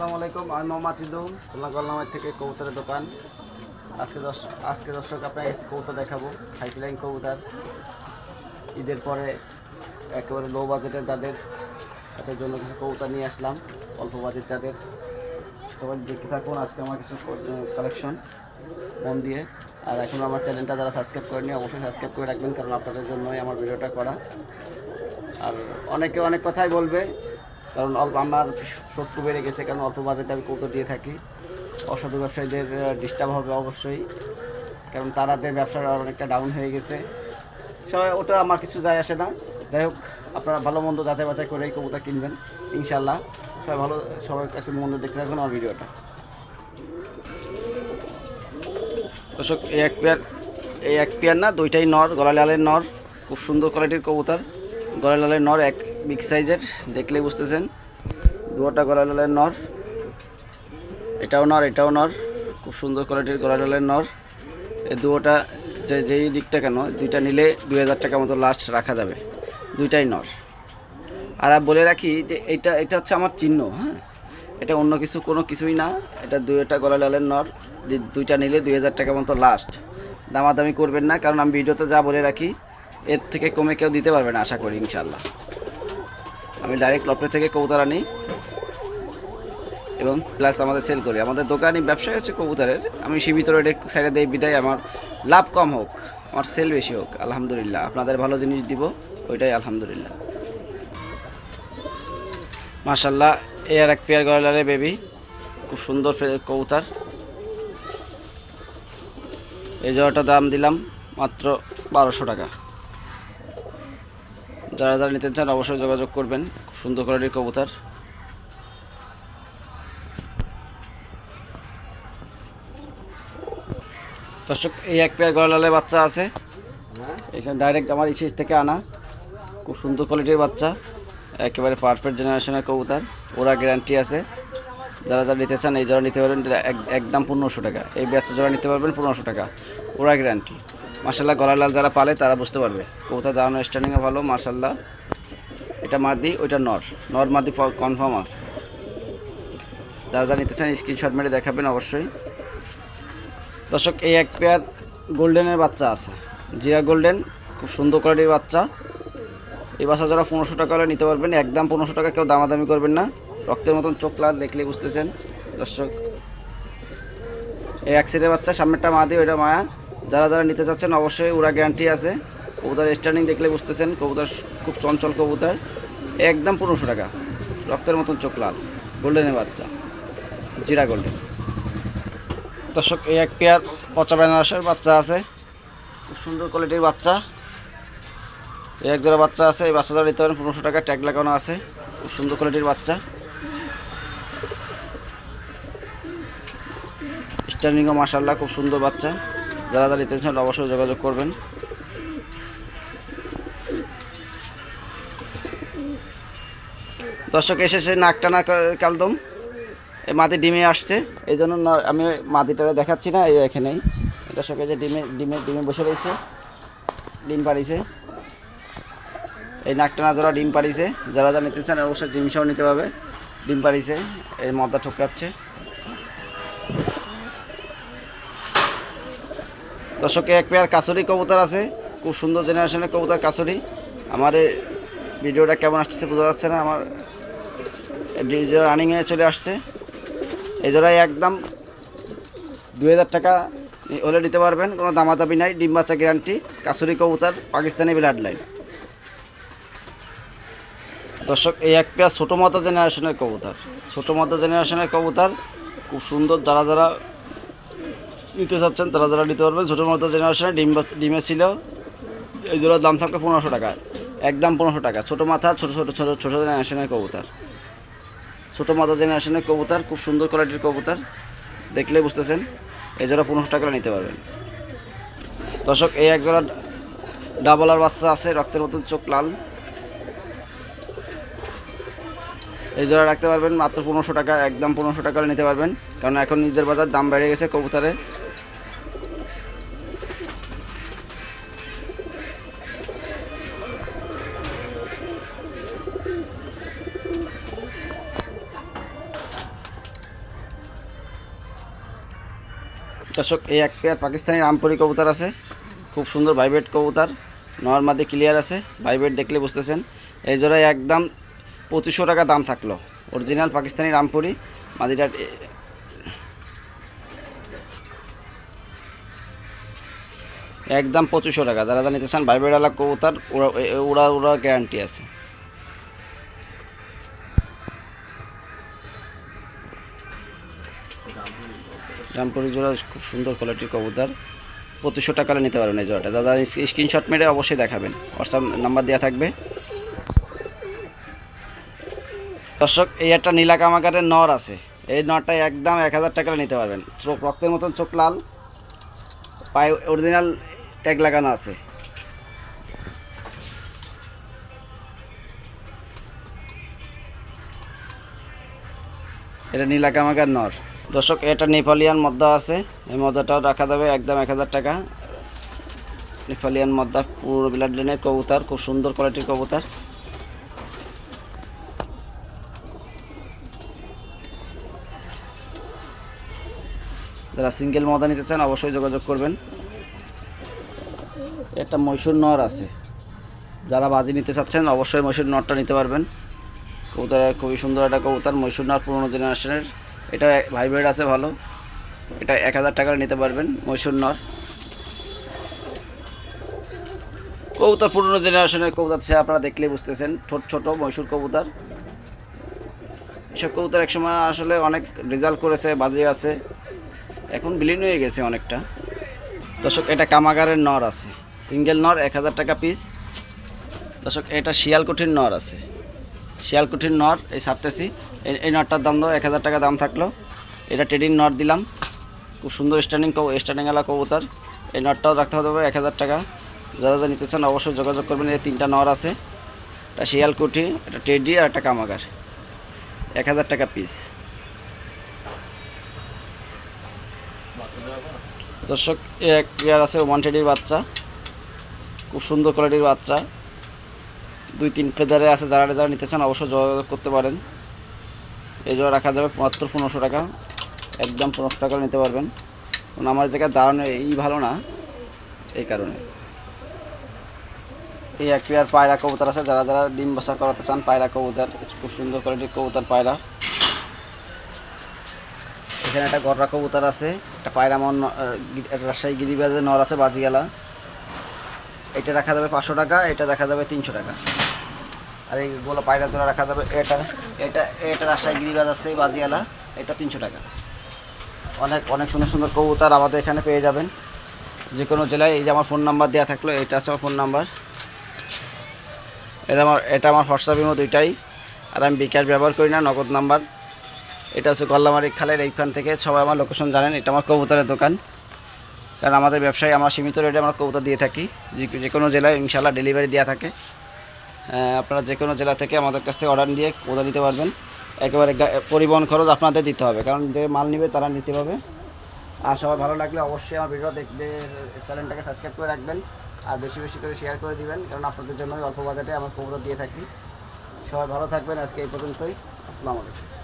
আসসালামু আলাইকুম, আমি মোহাম্মদ ইদুম খুলনা থেকে কবুতরের দোকান। আজকে দশ আজকে দর্শক আপনাকে কবুতর দেখাবো হাইফ্লাইং কবুতর। ঈদের পরে একেবারে লো বাজেটের তাদের তাদের জন্য কিছু কবুতর নিয়ে আসলাম, অল্প বাজেট তাদের। সবাই দেখতে থাকুন, আজকে আমার কিছু কালেকশন মন দিয়ে। আর এখন আমার চ্যানেলটা যারা সাবস্ক্রাইব করেনি অবশ্যই সাবস্ক্রাইব করে রাখবেন, কারণ আপনাদের জন্যই আমার ভিডিওটা করা। আর অনেকে অনেক কথাই বলবে কারণ অল্প আমার শত্রু বেড়ে গেছে, কারণ অল্প বাজেটে আমি কৌটো দিয়ে থাকি। অসাধু ব্যবসায়ীদের ডিস্টার্ব হবে অবশ্যই, কারণ তাদের ব্যবসাটা অনেকটা ডাউন হয়ে গেছে। সবাই, ওটা আমার কিছু যায় আসে না। যাই হোক, আপনারা ভালো মন্দ যাচাই বাছাই করে এই কবুতা কিনবেন ইনশাল্লাহ সবাই ভালো, সবার কাছে মন্দ দেখতে থাকবেন আমার ভিডিওটা। দর্শক, এই এক পেয়ার, এই এক পেয়ার না, দুইটাই নর গলা লালের নর, খুব সুন্দর কোয়ালিটির কবুতর। গলা লালের নর এক বিগ সাইজের, দেখলেই বুঝতেছেন। দুটা গলা লালের নর। এটাও নর এটাও নর। খুব সুন্দর কোয়ালিটির গলা লালের নর। এই দুটা যে, যেই দিকটা কেন, দুইটা নিলে দুই হাজার টাকা মতো লাস্ট রাখা যাবে। দুইটাই নর। আর বলে রাখি যে, এটা এটা হচ্ছে আমার চিহ্ন হ্যাঁ? এটা অন্য কিছু, কোনো কিছুই না। এটা দুইটা গলা লালের নর। দুইটা নিলে দুই হাজার টাকা মতো লাস্ট দামাদামি করবেন না, কারণ আমি ভিডিওতে যা বলে রাখি, এর থেকে কমে কেউ দিতে পারবে না, আশা করি ইনশাল্লাহ আমি ডাইরেক্ট লপটে থেকে কবুতর আনি এবং প্লাস আমাদের সেল করি। আমাদের দোকানে ব্যবসা হচ্ছে কবুতরের। আমি সীমিত রেটে সাইডে দেই বিদায়। আমার লাভ কম হোক, আমার সেল বেশি হোক, আলহামদুলিল্লাহ। আপনাদের ভালো জিনিস দিব, ওইটাই আলহামদুলিল্লাহ। মাশাল্লাহ এ আর এক পেয়ার গলালে বেবি খুব সুন্দর কবুতর। এই জোড়াটা দাম দিলাম মাত্র বারোশো টাকা। যারা যারা নিতে চান অবশ্যই যোগাযোগ করবেন। খুব সুন্দর কোয়ালিটির কবুতর। দর্শক, এই এক পেয়ার গলালে বাচ্চা আছে। এখানে ডাইরেক্ট আমার ইসিস থেকে আনা। খুব সুন্দর কোয়ালিটির বাচ্চা। একেবারে পারফেক্ট জেনারেশনের কবুতর। ওরা গ্যারান্টি আছে। যারা যারা নিতে চান, এই জোড়া নিতে পারবেন। এক- একদম পনেরোশো টাকা। এই বাচ্চা জোড়া নিতে পারবেন পনেরোশো টাকা। ওরা গ্যারান্টি মার্শাল্লাহ গলার লাল যারা পালে তারা বুঝতে পারবে। কবুতর দাঁড়ানো স্ট্যান্ডিংয়ে ভালো মার্শাল্লাহ এটা মাদি, ওইটা নর। নর মাদি কনফার্ম আছে। যারা যারা নিতে চান স্ক্রিনশট মেরে দেখাবেন অবশ্যই। দর্শক, এই এক পেয়ার গোল্ডেনের বাচ্চা আছে। জিরা গোল্ডেন খুব সুন্দর কোয়ালিটির বাচ্চা। এই বাচ্চা যারা পনেরোশো টাকা হলে নিতে পারবেন, একদম পনেরোশো টাকা কেউ দামাদামি করবেন না। রক্তের মতন চোখ লাল দেখলে বুঝতেছেন। দর্শক, এই এক বাচ্চা, সামনেরটা মা দিয়ে ওইটা মায়া। যারা যারা নিতে চাচ্ছেন অবশ্যই ওরা গ্যারান্টি আছে। কবুতর স্ট্যান্ডিং দেখলে বুঝতেছেন, কবুতর খুব চঞ্চল কবুতর, একদম পনেরোশো টাকা। রক্তের মতন চোখ লাল, গোল্ডেনের বাচ্চা, জিরা গোল্ডেন। দর্শক, এই এক পেয়ার পচা বেনারসের বাচ্চা আছে, খুব সুন্দর কোয়ালিটির বাচ্চা। এই এক জোড়া বাচ্চা আছে, এই বাচ্চা জোড়া নিতে পারেন পনেরোশো টাকা ট্যাগ লাগানো আছে, খুব সুন্দর কোয়ালিটির বাচ্চা। স্ট্যান্ডিংও মাসাল্লাহ খুব সুন্দর বাচ্চা। যারা যারা নিতে চান অবশ্যই যোগাযোগ করবেন। দর্শক এসেছে নাক টানা কা- কালদম। এই মাদি ডিমে আসছে এই জন্য আমি মাদিটা দেখাচ্ছি না, এই এখানেই। দর্শক, এই যে ডিমে ডিমে ডিমে বসে রয়েছে, ডিম পাড়িছে। এই নাকটানা জোড়া ডিম পাড়িছে, যারা যা নিতে চান অবশ্যই ডিম সহ নিতে পারবে। ডিম পাড়িছে, এই মদটা ঠোকরাচ্ছে। দর্শকে, এক পেয়ার কাসুরি কবুতর আছে। খুব সুন্দর জেনারেশনের কবুতর কাসুরি আমার এই ভিডিওটা কেমন আসছে বোঝা যাচ্ছে না। আমার রানিংয়ে চলে আসছে। এই জোড়ায় একদম দু হাজার টাকা হলে নিতে পারবেন। কোনো দামাদামি নাই। ডিম বাচ্চা গ্যারান্টি কাসুরি কবুতর, পাকিস্তানি ব্লাড লাইন। দর্শক, এই এক পেয়ার ছোটো মাতা জেনারেশনের কবুতর। ছোটো মাতা জেনারেশনের কবুতর। খুব সুন্দর, যারা যারা নিতে চাচ্ছেন, তারা যারা নিতে পারবেন ছোটো মাতা জেনারেশনের ডিম ডিমে ছিল, এই জোড়ার দাম থাকবে পনেরোশো টাকা। একদম পনেরোশো টাকা। ছোটো মাথা, ছোটো ছোটো ছোটো ছোটো জেনারেশনের কবুতর। ছোটো মাথা জেনারেশনের কবুতর, খুব সুন্দর কোয়ালিটির কবুতর। দেখলে বুঝতেছেন, এই জোড়া পনেরোশো টাকা নিতে পারবেন। দর্শক, এই এক জোড়া ডাবলার বাচ্চা আছে, রক্তের মতন চোখ লাল। এই জোড়া রাখতে পারবেন মাত্র পনেরোশো টাকা, একদম পনেরোশো টাকা নিতে পারবেন। কারণ এখন নিজের বাজার দাম বেড়ে গেছে কবুতরের। দর্শক, এই এক পেয়ার পাকিস্তানি রামপুরি কবুতর আছে। খুব সুন্দর ভাইব্রেট কবুতর নর্মাদি ক্লিয়ার আছে ভাইব্রেট দেখলে বুঝতেছেন। এই জোড়ায় একদম পঁচিশশো টাকা দাম থাকল। অরিজিনাল পাকিস্তানি রামপুরি, মাদিটা একদম পঁচিশশো টাকা। যারা যা নিতে চান ভাইব্রেটওয়ালা কবুতর, ওরা ওরা ওরা গ্যারান্টি আছে। রামপুরি জোড়া খুব সুন্দর কোয়ালিটির কবুতর। পঁচিশশো টাকা নিতে পারবেন এই জোড়াটা। দাদা স্ক্রিনশট মেরে অবশ্যই দেখাবেন। হোয়াটসঅ্যাপ নাম্বার দেওয়া থাকবে। দর্শক, এই একটা নীলা কামাকারের নর আছে। এই নরটা একদম এক হাজার টাকা নিতে পারবেন। চোখ, রক্তের মতন চোখ লাল। পায়ে অরিজিনাল ট্যাগ লাগানো আছে। এটা নীলা কামাকার নর। দর্শক, এটা নেপালিয়ান মদ্দা আছে। এই মদ্দাটাও রাখা যাবে একদম এক হাজার টাকা। নেপালিয়ান মদ্দা পুরো ব্লাড লাইনের কবুতর, খুব সুন্দর কোয়ালিটির কবুতার। যারা সিঙ্গেল মদা নিতে চান, অবশ্যই যোগাযোগ করবেন। একটা মৈশুর নর আছে। যারা বাজি নিতে চাচ্ছেন, অবশ্যই মৈশুর নরটা নিতে পারবেন। কবুতর খুবই সুন্দর একটা কবুতর, মৈশুর নর পুরোনো জেনারেশনের এটা ভাইব্রেড আছে ভালো। এটা এক হাজার টাকার নিতে পারবেন মৈশুর নর। কবুতর পুরনো জেনারেশনের কবুতর সে আপনারা দেখলেই বুঝতেছেন, ছোট ছোট মৈশুর কবুতর। এসব কবুতর একসময় আসলে অনেক রেজাল্ট করেছে বাজে আছে। এখন বিলীন হয়ে গেছে অনেকটা। দর্শক, এটা কামাগারের নর আছে। সিঙ্গেল নর, এক হাজার টাকা পিস দর্শক, এটা শিয়ালকুঠির নর আছে। শিয়ালকুঠির নর, এই ছাড়তেছি। এই নটটার দাম দাও, এক হাজার টাকা দাম থাকল। এটা ট্রেডিং নট দিলাম। খুব সুন্দর স্ট্যান্ডিং স্ট্যান্ডিংওয়ালা কবুতর। এই নটটাও রাখতে হবে এক হাজার টাকা। যারা যা নিতে চান অবশ্যই যোগাযোগ করবেন, এই তিনটা নর আছে। এটা শিয়ালকুঠি একটা টেডি আর একটা কামাগার। এক হাজার টাকা পিস দর্শক এক পেয়ার আছে, ওমান টেডির বাচ্চা। খুব সুন্দর কোয়ালিটির বাচ্চা। দুই, তিন ফেদারে আছে, যারা যারা নিতে চান অবশ্যই যোগাযোগ করতে পারেন। এই জোড়া রাখা যাবে মাত্র পনেরোশো টাকা। একদম পনেরোশো টাকা নিতে পারবেন। কারণ আমার জায়গায় দাঁড়ানো এই ভালো না, এই কারণে। এই এক পেয়ার পায়রা কবুতর আছে, যারা যারা ডিম বসা করাতে চান, পায়রা কবুতর, খুব সুন্দর কোয়ালিটির কবুতর, পায়রা। এখানে একটা গররা কবুতর আছে, একটা পায়রা মন রাজশাহী গিরিবাজের নর আছে বাজিয়ালা এটা রাখা যাবে পাঁচশো টাকা, এটা দেখা যাবে তিনশো টাকা। আর এইগুলো পায়রা তোলা রাখা যাবে, এটা এটা এটা রাজশাহী গিরিবাজ আছে বাজিয়ালা, এটা তিনশো টাকা। অনেক অনেক সুন্দর সুন্দর কবুতর আমাদের এখানে পেয়ে যাবেন। যে কোনো জেলায় এই যে আমার ফোন নাম্বার দেওয়া থাকল, এটা আছে আমার ফোন নাম্বার। এটা আমার এটা আমার হোয়াটসঅ্যাপ ইমো দুইটাই। আর আমি বিকাশ ব্যবহার করি না, নগদ নাম্বার। এটা হচ্ছে গল্লামারি খালের এইখান থেকে সবাই আমার লোকেশন জানেন, এটা আমার কবুতরের দোকান। কারণ আমাদের ব্যবসায় আমরা সীমিত রেটে আমরা কবুতর দিয়ে থাকি। যে কোনো জেলায় ইনশাল্লাহ ডেলিভারি দেওয়া থাকে। আপনারা যে কোনো জেলা থেকে আমাদের কাছ থেকে অর্ডার দিয়ে কবুতর নিতে পারবেন। একেবারে পরিবহন খরচ আপনাদের দিতে হবে, কারণ যে মাল নেবে তারা নিতে পারবে। আর সবাই ভালো লাগলে অবশ্যই আমার ভিডিও দেখবে চ্যানেলটাকে সাবস্ক্রাইব করে রাখবেন, আর বেশি বেশি করে শেয়ার করে দিবেন, কারণ আপনাদের জন্য অল্প বাজেটে আমার খবর দিয়ে থাকি। সবাই ভালো থাকবেন, আজকে এই পর্যন্তই। আসসালামু আলাইকুম।